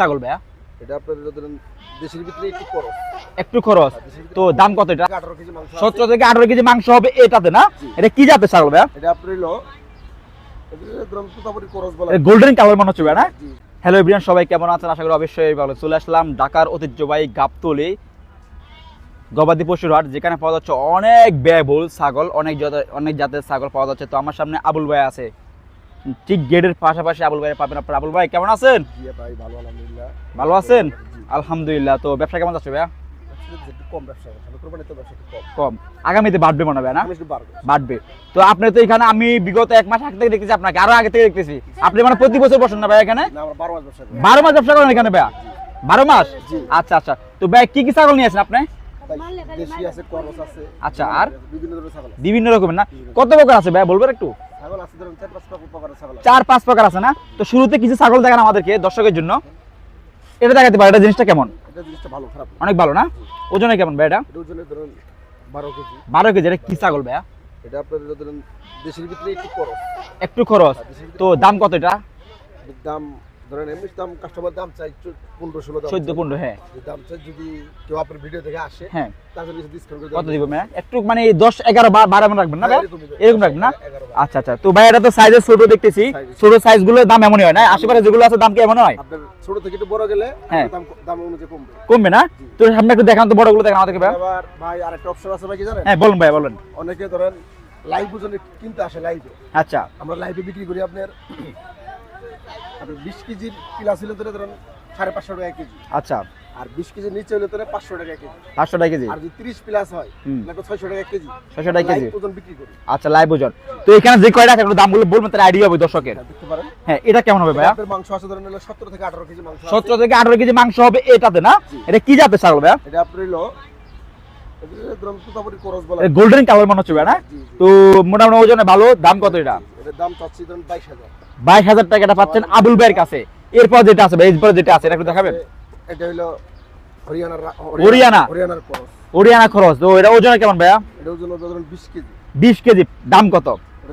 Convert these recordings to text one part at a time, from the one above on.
ছাগল ভাইয়া? এটা ধরেন দেশের ভিতরে একটু খরচ। একটু খরচ। তো দাম কত এটা? আঠারো কেজি মাংস আছে। সতেরো থেকে আঠারো কেজি মাংস হবে এটাতে না? এটা কি জাতের ছাগল ভাইয়া? এটা আপনার হলো গোল্ডেন কালার মনে হচ্ছে না? হ্যালো এভরিয়ান সবাই কেমন আছেন? আশা করি অবশ্যই ভালো। চলে আসলাম ঢাকার ঐতিহ্যবাহী গাবতলি গবাদি পশুর হাট যেখানে পাওয়া যাচ্ছে অনেক ব্যয়বহুল ছাগল অনেক অনেক জাতের ছাগল পাওয়া যাচ্ছে। তো আমার সামনে আবুল ভাই আছে। ঠিক গেটের পাশাপাশি আবুল ভাই পাবেন আপনার। আবুল ভাই কেমন আছেন? ভাই ভালো আলহামদুলিল্লাহ। ভালো আছেন? আলহামদুলিল্লাহ। তো ব্যবসা কেমন যাচ্ছে ভাইয়া? কম আগামীতে বাড়বে মনে হয় না? বাড়বে। বাড়বে। তো আপনি তো এখানে আমি বিগত এক মাস আগে থেকে দেখতেছি আপনাকে আরও আগে থেকে দেখতেছি। আপনি মানে প্রতি বছর বসেন না ভাই এখানে? বারো মাস ব্যবসা করেন এখানে ভাইয়া? বারো মাস? আচ্ছা আচ্ছা। তো ভাই কি কি ছাগল আপনি? আছে আছে। আচ্ছা, আর? বিভিন্ন আছে। রকমের না? কত প্রকার আছে ভাই বলবেন একটু? আছে চার পাঁচ প্রকার আছে। না? তো শুরুতে কিছু ছাগল দেখান আমাদেরকে দর্শকের জন্য। এটা দেখাতে পারে এটা জিনিসটা কেমন। অনেক ভালো না? ওজনে কেমন ভাই এটা? এটা ওজনে ধরেন বারো কেজি। বারো কেজি এটা কি ছাগল ভাইয়া? এটা দেশের ভিতরে একটু খরচ। একটু খরচ। ভিতরে তো দাম কত এটা? দাম ধরেন এমনি দাম কাস্টমার দাম চাই পনেরো ষোলো দাম চোদ্দ পনেরো হ্যাঁ। দাম চাই যদি কেউ আপনার ভিডিও দেখে আসে হ্যাঁ। তাদের কিছু ডিসকাউন্ট করে কত দিব ভাইয়া একটু মানে দশ এগারো বারো রাখবেন না এরকম রাখবেন না? আচ্ছা আচ্ছা। তো ভাই এটা তো সাইজের ছোট দেখতেছি। ছোট। সাইজগুলোর দাম এমনই হয় না? আশেপাশে যেগুলো আছে দাম কি এমন হয়? ছোট থেকে একটু বড় গেলে হ্যাঁ। দাম দাম অনুযায়ী কমবে। কমবে না? তো সামনে একটু দেখান তো বড়গুলো দেখান আমাদেরকে ভাই আরেকটা অপশন আছে ভাই কি জানেন? হ্যাঁ বলুন ভাই বলুন। অনেকে ধরেন লাইভ কিনতে আসে লাইভে আচ্ছা। আমরা লাইভে বিক্রি করি আপনার আপনার বিশ কেজির প্লাস হলে ধরে ধরেন সাড়ে পাঁচশো টাকা কেজি। আচ্ছা। আর বিশ কেজির নিচে হলে পাঁচশো টাকা কেজি। পাঁচশো টাকা কেজি? আর যদি তিরিশ প্লাস হয় তাহলে ছয়শো টাকা কেজি। ছয়শো টাকা কেজি? ওজন বিক্রি করি। আচ্ছা লাইভ ওজন। তো এখানে যে কয়টা আছে এগুলো দামগুলো বলবেন তার আইডিয়া হবে দর্শকের। হ্যাঁ, দেখতে পারেন। হ্যাঁ এটা কেমন হবে ভাইয়া? মাংস আছে ধরেন হলো সতেরো থেকে আঠারো কেজি মাংস। সতেরো থেকে আঠারো কেজি মাংস হবে এটাতে না? এটা কি জাতের ছাগল ভাইয়া? এটা আপনার গোল্ডেন কালার মনে হচ্ছে না। তো মোটামুটি ওজনে ভালো দাম কত এটা? বাইশ হাজার। টাকাটা পাচ্ছেন আবুল ভাইয়ের কাছে। এরপর যেটা আছে ভাই এরপর যেটা আছে এটা একটু দেখাবেন? এটা হলো হরিয়ানার হরিয়ানা? খরচ। তো এটা ওজনে কেমন ভাইয়া? এটা ওজন বিশ কেজি। বিশ কেজি দাম কত?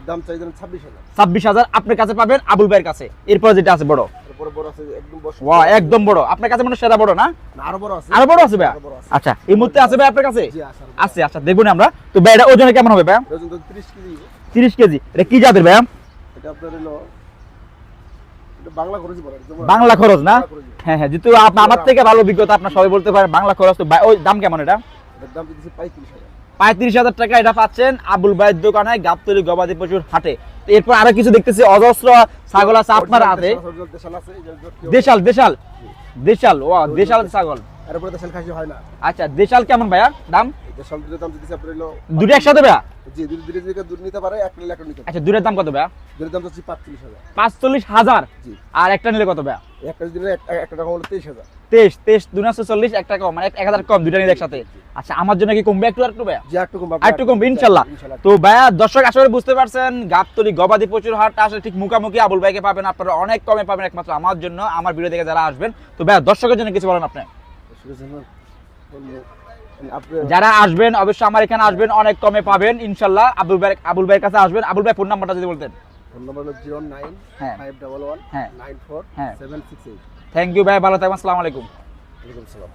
দাম চাই ছাব্বিশ হাজার। ছাব্বিশ হাজার আপনার কাছে পাবেন আবুল ভাইয়ের কাছে। এরপর যেটা আছে বড়। তারপরে বড় আছে একদম বড় ওয়া একদম বড়। আপনার কাছে মনে বড় না? না, আরও বড় আছে। আরও বড় আছে ভাইয়া আরও বড় আছে। আচ্ছা এই মুহূর্তে আছে ভাই আপনার কাছে? আছে আরও বড়। আছে আচ্ছা দেখব আমরা। তো ভাই এটা ওজনে কেমন হবে ওজন কেজি। এটা কি জাতের ভাইয়া এটা আপনার হলো বাংলা খরচ না? হ্যাঁ হ্যাঁ যেহেতু আমার থেকে ভালো অভিজ্ঞতা আপনার সবাই বলতে পারেন বাংলা খরচ তো ওই দাম কেমন এটা? দাম দিচ্ছে পঁয়ত্রিশ হাজার। পঁয়ত্রিশ হাজার টাকা এটা পাচ্ছেন আবুল ভাইয়ের দোকানে গাবতলি গবাদি পশুর হাটে। এরপর আরও কিছু দেখতেছি অজস্র ছাগল আছে আপনার হাতে। দেশাল দেশাল দেশাল ও দেশাল ছাগল। এরপরে দেশাল খাসি হয় না। আচ্ছা দেশাল কেমন ভাইয়া? দাম? এই দেশাল দুটোর দাম দিচ্ছে আপনার হলো দুটো একসাথে ভাইয়া? জি দুটো দুটো দিকে দুধ নিতে পারে এক নিলে একটা নিতে আচ্ছা দুটোর দাম কত ভাইয়া? দুটোর দাম হচ্ছে হাজার। পাঁচচল্লিশ হাজার? জি। আর একটা নিলে কত ভাইয়া? একটা যদি একটা টাকা হলো তেইশ হাজার। তেইশ তেইশ দুশো চল্লিশ একটা কম মানে এক হাজার কম দুটা নিলে একসাথে। আচ্ছা আমার জন্য কি কমবে একটু একটু ভাইয়া? যে একটু কম একটু কমবে ইনশাল্লাহ। ইনশাল্লাহ। তো ভাইয়া দর্শক আসলে বুঝতে পারছেন গাবতলি গবাদি প্রচুর হাটটা আসলে ঠিক মুখামুখি আবুল ভাইকে পাবেন আপনারা অনেক কমে পাবেন একমাত্র আমার জন্য আমার ভিডিও দেখে যারা আসবেন। তো ভাইয়া দর্শকের জন্য কিছু বলেন আপনি? আপনি যারা আসবেন অবশ্যই আমার এখানে আসবেন অনেক কমে পাবেন ইনশাল্লাহ। আবুল ভাই আবুল ভাইয়ের কাছে আসবেন। আবুল ভাই ফোন নাম্বারটা যদি বলতেন। ফোন নম্বর হলো জিরো নাইন হ্যাঁ। ফাইভ ডাবল ওয়ান হ্যাঁ। নাইন ফোর হ্যাঁ। Seven six eight. Thank you ভাই ভালো থাকবেন আসসালামু আলাইকুম। ওয়ালাইকুম সালাম